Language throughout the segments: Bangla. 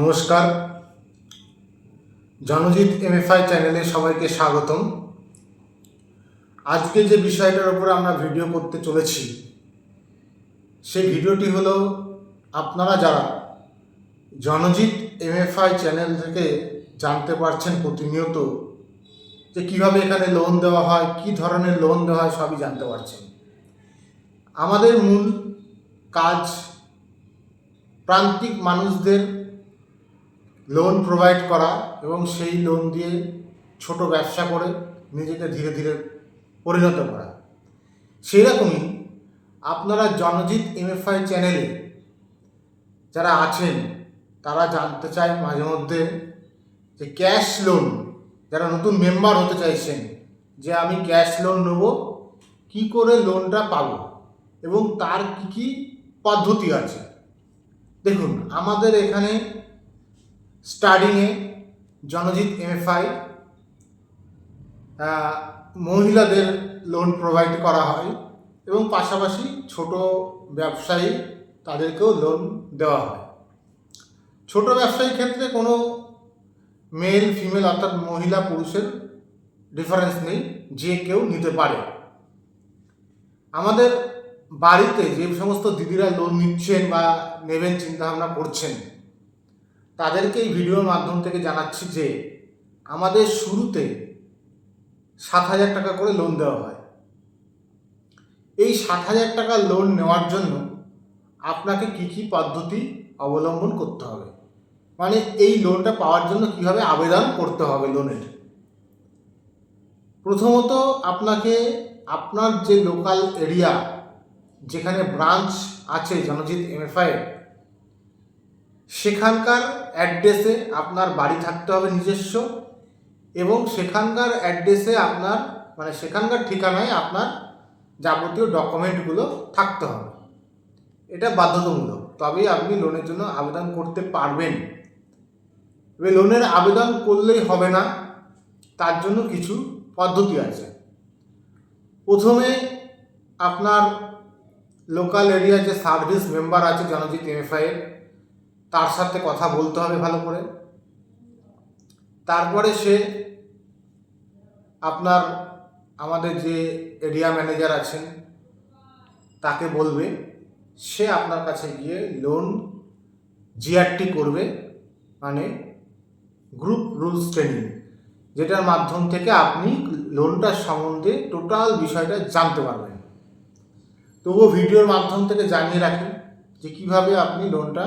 নমস্কার। জনজিৎ এমএফআই চ্যানেলে সবাইকে স্বাগতম। আজকে যে বিষয়টার উপরে আমরা ভিডিও করতে চলেছি সেই ভিডিওটি হলো আপনারা যারা জনজিৎ এমএফআই চ্যানেল থেকে জানতে পারছেন প্রতিনিয়ত যে কীভাবে এখানে লোন দেওয়া হয়, কি ধরনের লোন দেওয়া হয়, সবই জানতে পারছেন। আমাদের মূল কাজ প্রান্তিক মানুষদের লোন প্রোভাইড করা এবং সেই লোন দিয়ে ছোট ব্যবসা করে নিজেকে ধীরে ধীরে পরিণত করা। সেরকমই আপনারা জনজিৎ এমএফআই চ্যানেলে যারা আছেন, তারা জানতে চায় মাঝে মধ্যে যে ক্যাশ লোন যারা নতুন মেম্বার হতে চাইছেন, যে আমি ক্যাশ লোন নেব, কি করে লোনটা পাব এবং তার কি কি পদ্ধতি আছে? দেখুন, আমাদের এখানে স্টার্টিংয়ে জনজিৎ এমএফআই মহিলাদের লোন প্রোভাইড করা হয় এবং পাশাপাশি ছোট ব্যবসায়ী তাদেরকেও লোন দেওয়া হয়। ছোট ব্যবসায়ীর ক্ষেত্রে কোনো মেল ফিমেল অর্থাৎ মহিলা, পুরুষের ডিফারেন্স নেই, যে কেউ নিতে পারে। আমাদের বাড়িতে যে সমস্ত দিদিরা লোন নিচ্ছেন বা নেবেন, চিন্তাভাবনা করছেন তাদেরকে এই ভিডিওর মাধ্যম থেকে জানাচ্ছি যে আমাদের শুরুতে সাত হাজার টাকা করে লোন দেওয়া হয়। এই সাত হাজার টাকা লোন নেওয়ার জন্য আপনাকে কি কি পদ্ধতি অবলম্বন করতে হবে? মানে এই লোনটা পাওয়ার জন্য কীভাবে আবেদন করতে হবে লোনের প্রথমত আপনাকে আপনার যে লোকাল এরিয়া যেখানে ব্রাঞ্চ আছে জনজিৎ এমএফআই সেখানকার অ্যাড্রেসে আপনার বাড়ি থাকতে হবে নিজস্ব এবং সেখানকার অ্যাড্রেসে আপনার মানে সেখানকার ঠিকানায় আপনার যাবতীয় ডকুমেন্টগুলো থাকতে হবে। এটা বাধ্যতামূলক। তবেই আপনি লোনের জন্য আবেদন করতে পারবেন। এবার লোনের আবেদন করলেই হবে না, তার জন্য কিছু পদ্ধতি আছে। প্রথমে আপনার লোকাল এরিয়া যে সার্ভিস মেম্বার আছে জনজিৎ এমএফআই এর তার সাথে কথা বলতে হবে ভালো করে। তারপরে সে আপনার, আমাদের যে এরিয়া ম্যানেজার আছেন, তাকে বলবে, সে আপনার কাছে গিয়ে লোন জিআরটি করবে মানে গ্রুপ রুলস ট্রেনিং যেটার মাধ্যম থেকে আপনি লোনটার সম্বন্ধে টোটাল বিষয়টা জানতে পারবেন। তবুও ভিডিওর মাধ্যম থেকে জানিয়ে রাখি যে কীভাবে আপনি লোনটা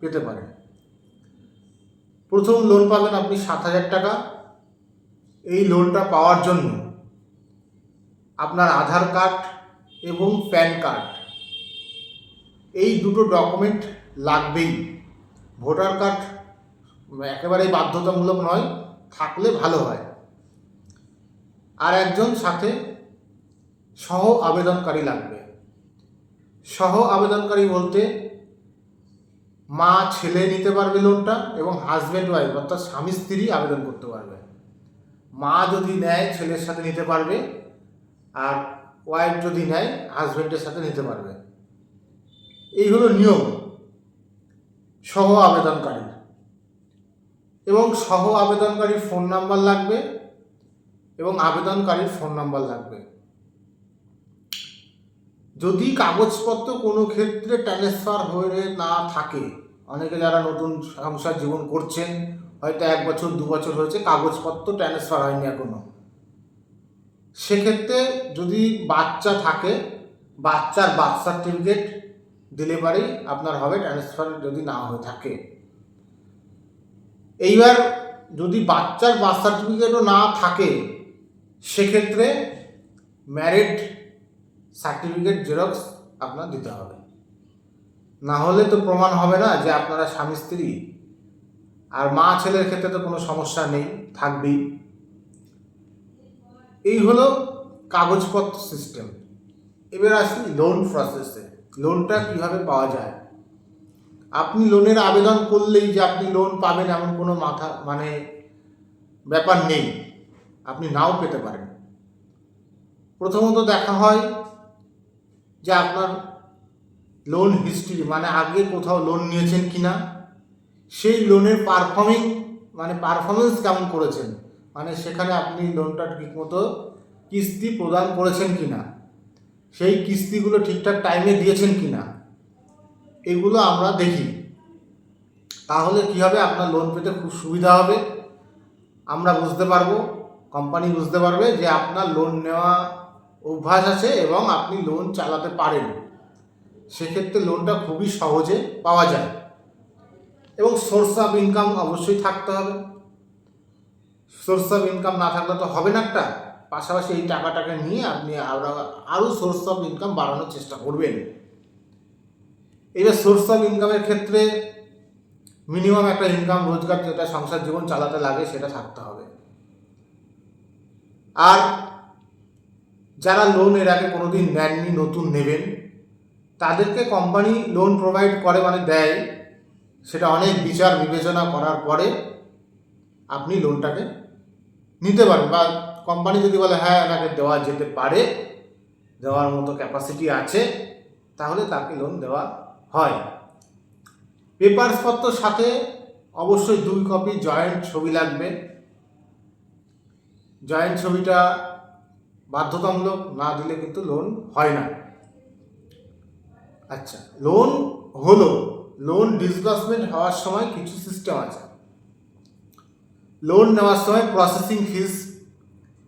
পেতে পারেন। প্রথম লোন পাবেন আপনি সাত হাজার টাকা। এই লোনটা পাওয়ার জন্য আপনার আধার কার্ড এবং প্যান কার্ড। এই দুটো ডকুমেন্ট লাগবেই। ভোটার কার্ড একেবারেই বাধ্যতামূলক নয়, থাকলে ভালো হয়। আর একজন সাথে সহ আবেদনকারী লাগবে। সহ আবেদনকারী বলতে মা ছেলে নিতে পারবে লোনটা এবং হাজব্যান্ড ওয়াইফ অর্থাৎ স্বামী স্ত্রী আবেদন করতে পারবে। মা যদি নেয়, ছেলের সাথে নিতে পারবে আর ওয়াইফ যদি নেয় হাজব্যান্ডের সাথে নিতে পারবে। এই হলো নিয়ম। সহ আবেদনকারীর এবং সহ আবেদনকারীর ফোন নাম্বার লাগবে এবং আবেদনকারীর ফোন নাম্বার লাগবে। যদি কাগজপত্র কোনো ক্ষেত্রে ট্রান্সফার হয়ে না থাকে, অনেকে যারা নতুন সংসার জীবন করছেন, হয়তো এক বছর, দু বছর হয়েছে, কাগজপত্র ট্রান্সফার হয়নি এখনও। সেক্ষেত্রে যদি বাচ্চা থাকে, বাচ্চার বার্থ সার্টিফিকেট দিলে পারেই আপনার হবে ট্রান্সফার যদি না হয়ে থাকে। এইবার যদি বাচ্চার বার্থ সার্টিফিকেটও না থাকে, সেক্ষেত্রে ম্যারিড সার্টিফিকেট জেরক্স আপনার দিতে হবে। না হলে তো প্রমাণ হবে না যে আপনারা স্বামী স্ত্রী। আর মা ছেলের ক্ষেত্রে তো কোনো সমস্যা নেই, থাকবেই। এই হলো কাগজপত্র সিস্টেম এবার আসি লোন প্রসেসে লোনটা কীভাবে পাওয়া যায়? আপনি লোনের আবেদন করলেই যে আপনি লোন পাবেন এমন কোনো মাথা মানে ব্যাপার নেই। আপনি নাও পেতে পারেন। প্রথমত দেখা হয় যে আপনার লোন হিস্ট্রি মানে আগে কোথাও লোন নিয়েছেন কি না সেই লোনের পারফর্মিং মানে পারফরমেন্স কেমন করেছেন? মানে সেখানে আপনি লোনটা ঠিকমতো কিস্তি প্রদান করেছেন কি না সেই কিস্তিগুলো ঠিকঠাক টাইমে দিয়েছেন কি না এগুলো আমরা দেখি। তাহলে কি হবে? আপনার লোন পেতে খুব সুবিধা হবে। আমরা বুঝতে পারব কোম্পানি বুঝতে পারবে যে আপনার লোন নেওয়া অভ্যাস আছে এবং আপনি লোন চালাতে পারেন। সেক্ষেত্রে লোনটা খুবই সহজে পাওয়া যায়। এবং সোর্স অফ ইনকাম অবশ্যই থাকতে হবে। সোর্স অফ ইনকাম না থাকলে তো হবে না একটা। পাশাপাশি এই টাকাটাকে নিয়ে আপনি আরও আরও সোর্স অফ ইনকাম বাড়ানোর চেষ্টা করবেন। এবার সোর্স অফ ইনকামের ক্ষেত্রে মিনিমাম একটা ইনকাম রোজগার যেটা সংসার জীবন চালাতে লাগে সেটা থাকতে হবে। আর যারা লোন এর আগে কোনোদিন নেননি, নতুন নেবেন, তাদেরকে কোম্পানি লোন প্রোভাইড করে মানে দেয়। সেটা অনেক বিচার বিবেচনা করার পরে আপনি লোনটাকে নিতে পারেন বা কোম্পানি যদি বলে হ্যাঁ এনাকে দেওয়া যেতে পারে, দেওয়ার মতো ক্যাপাসিটি আছে, তাহলে তাকে লোন দেওয়া হয়। পেপারসপত্র সাথে অবশ্যই দুই কপি জয়েন্ট ছবি লাগবে। জয়েন্ট ছবিটা বাধ্যতামূলক না দিলে কিন্তু লোন হয় না। আচ্ছা লোন হলো লোন ডিসবার্সমেন্ট হওয়ার সময় কিছু সিস্টেম আছে। লোন নেওয়ার সময় প্রসেসিং ফিস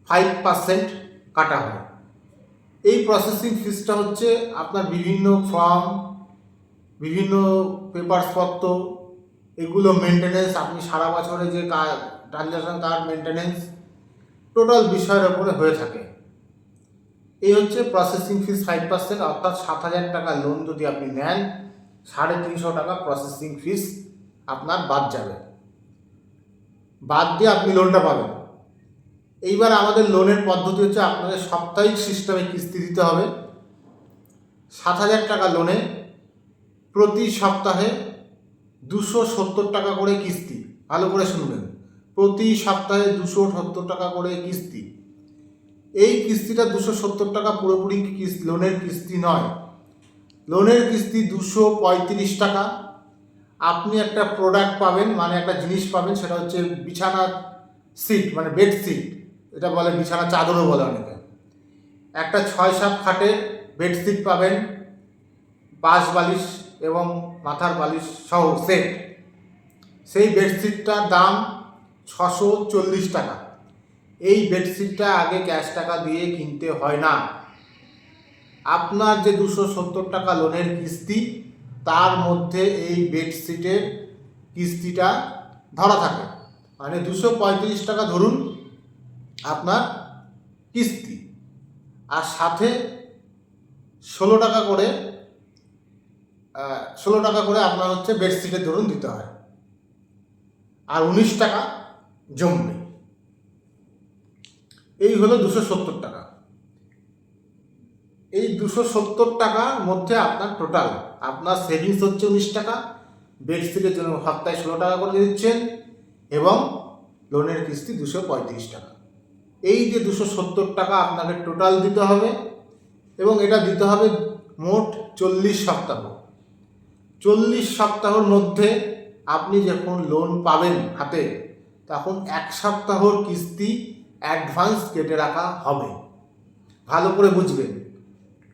ফাইভ পার্সেন্ট কাটা হয়। এই প্রসেসিং ফিসটা হচ্ছে আপনার বিভিন্ন ফর্ম বিভিন্ন পেপারসপত্র এগুলো মেনটেনেন্স আপনি সারা বছরে যে ট্রানজাকশন তার মেনটেনেন্স টোটাল বিষয়ের ওপরে হয়ে থাকে। এই হচ্ছে প্রসেসিং ফিস ফাইভ পার্সেন্ট অর্থাৎ সাত হাজার টাকা লোন যদি আপনি নেন, সাড়ে তিনশো টাকা প্রসেসিং ফিস আপনার বাদ যাবে। বাদ দিয়ে আপনি লোনটা পাবেন। এইবার আমাদের লোনের পদ্ধতি হচ্ছে আপনাদের সাপ্তাহিক সিস্টেমে কিস্তি দিতে হবে। সাত হাজার টাকা লোনে প্রতি সপ্তাহে দুশো সত্তর টাকা করে কিস্তি। ভালো করে শুনবেন। প্রতি সপ্তাহে দুশো সত্তর টাকা করে কিস্তি। এই কিস্তিটা দুশো সত্তর টাকা পুরোপুরি কিস্তি, লোনের কিস্তি নয়। লোনের কিস্তি দুশো পঁয়ত্রিশ টাকা। আপনি একটা প্রোডাক্ট পাবেন মানে একটা জিনিস পাবেন, সেটা হচ্ছে বিছানা সিট মানে বেড সিট এটা বলে বিছানা চাদরও বলে অনেকে। একটা ছয় সাত খাটের বেডশিট পাবেন বাস বালিশ এবং মাথার বালিশ সহ সেট সেই বেডশিটটার দাম ছশো চল্লিশ টাকা। এই বেডশিটটা আগে ক্যাশ টাকা দিয়ে কিনতে হয় না। আপনার যে দুশো সত্তর টাকা লোনের কিস্তি, তার মধ্যে এই বেডশিটের কিস্তিটা ধরা থাকে। মানে দুশো পঁয়ত্রিশ টাকা ধরুন আপনার কিস্তি। আর সাথে ষোলো টাকা করে ষোলো টাকা করে আপনার হচ্ছে বেডশিটের ধরুন দিতে হয়। আর উনিশ টাকা জমবে এই হলো দুশো সত্তর টাকা। এই দুশো সত্তর টাকার মধ্যে আপনার টোটাল আপনার সেভিংস হচ্ছে উনিশ টাকা, বেডশিটের জন্য সপ্তাহে ষোলো টাকা করে দিচ্ছেন এবং লোনের কিস্তি দুশো পঁয়ত্রিশ টাকা। এই যে দুশো সত্তর টাকা আপনাকে টোটাল দিতে হবে এবং এটা দিতে হবে মোট চল্লিশ সপ্তাহ। চল্লিশ সপ্তাহর মধ্যে আপনি যখন লোন পাবেন হাতে, তখন এক সপ্তাহর কিস্তি অ্যাডভান্স কেটে রাখা হবে। ভালো করে বুঝবেন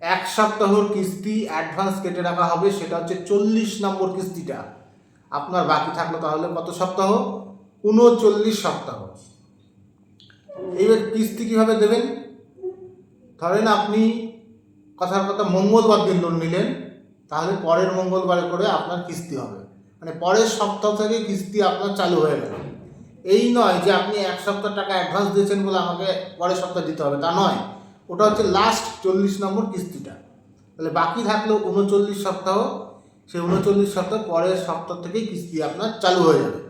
এক সপ্তাহর কিস্তি অ্যাডভান্স কেটে রাখা হবে, সেটা হচ্ছে চল্লিশ নম্বর কিস্তিটা। আপনার বাকি থাকল তাহলে কত সপ্তাহ? উনচল্লিশ সপ্তাহ। এইবার কিস্তি কীভাবে দেবেন? ধরেন আপনি কথার কথা মঙ্গলবার দিন লোন নিলেন, তাহলে পরের মঙ্গলবারে করে আপনার কিস্তি হবে। মানে পরের সপ্তাহ থেকে কিস্তি আপনার চালু হয়ে গেল। এই নয় যে আপনি এক সপ্তাহ টাকা অ্যাডভান্স দিয়েছেন বলে আমাকে পরের সপ্তাহ দিতে হবে, তা নয়। ওটা হচ্ছে লাস্ট চল্লিশ নম্বর কিস্তিটা। তাহলে বাকি থাকল উনচল্লিশ সপ্তাহ, সেই উনচল্লিশ সপ্তাহ পরের সপ্তাহ থেকেই কিস্তি আপনার চালু হয়ে যাবে।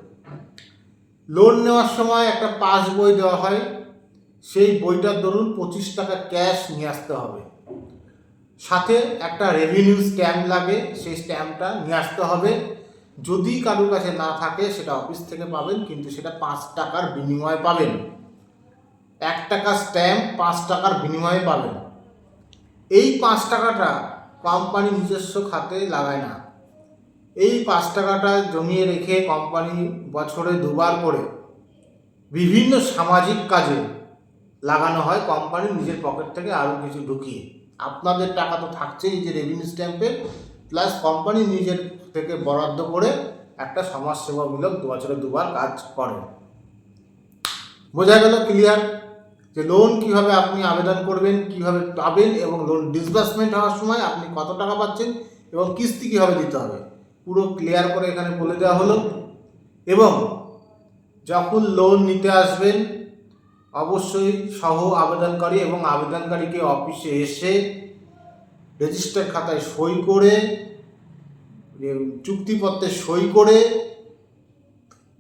লোন নেওয়ার সময় একটা পাস বই দেওয়া হয়, সেই বইটার ধরুন পঁচিশ টাকা ক্যাশ নিয়ে আসতে হবে। সাথে একটা রেভিনিউ স্ট্যাম্প লাগে, সেই স্ট্যাম্পটা নিয়ে আসতে হবে। যদি কারোর কাছে না থাকে, সেটা অফিস থেকে পাবেন, কিন্তু সেটা পাঁচ টাকার বিনিময়ে পাবেন। এক টাকা স্ট্যাম্প পাঁচ টাকার বিনিময়ে পাবেন। এই পাঁচ টাকাটা কোম্পানি নিজস্ব খাতে লাগায় না। এই পাঁচ টাকাটা জমিয়ে রেখে কোম্পানি বছরে দুবার করে বিভিন্ন সামাজিক কাজে লাগানো হয় কোম্পানি নিজের পকেট থেকে আরও কিছু ঢুকিয়ে। আপনাদের টাকা তো থাকছেই যে রেভিনিউ স্ট্যাম্পে প্লাস কোম্পানি নিজের থেকে বরাদ্দ করে একটা সমাজসেবামূলক দু বছরে দুবার কাজ করে বোঝা গেল ক্লিয়ার যে লোন কীভাবে আপনি আবেদন করবেন, কীভাবে পাবেন এবং লোন ডিসবার্সমেন্ট হওয়ার সময় আপনি কত টাকা পাচ্ছেন এবং কিস্তি কীভাবে দিতে হবে? পুরো ক্লিয়ার করে এখানে বলে দেওয়া হলো। এবং যখন লোন নিতে আসবেন, অবশ্যই সহ আবেদনকারী এবং আবেদনকারীকে অফিসে এসে রেজিস্টার খাতায় সই করে চুক্তিপত্রে সই করে,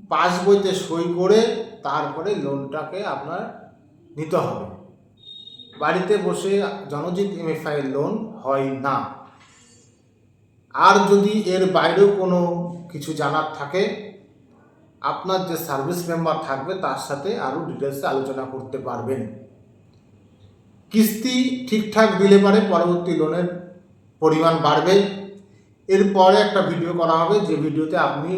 পাসবইতে সই করে তারপরে লোনটাকে আপনার নিতে হবে। বাড়িতে বসে জনজিৎ এমএফআই লোন হয় না। আর যদি এর বাইরেও কোনো কিছু জানার থাকে, আপনার যে সার্ভিস মেম্বার থাকবে তার সাথে আরও ডিটেলসে আলোচনা করতে পারবেন। কিস্তি ঠিকঠাক দিলে পারে, পরবর্তী লোনের পরিমাণ বাড়বে। এরপরে একটা ভিডিও করা হবে, যে ভিডিওতে আপনি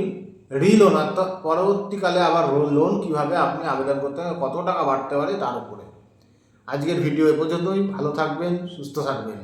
রিলোন অর্থাৎ পরবর্তীকালে আবার লোন কীভাবে আপনি আবেদন করতে হবে, কত টাকা বাড়তে পারে তার উপরে। আজকের ভিডিও এ পর্যন্তই, ভালো থাকবেন, সুস্থ থাকবেন।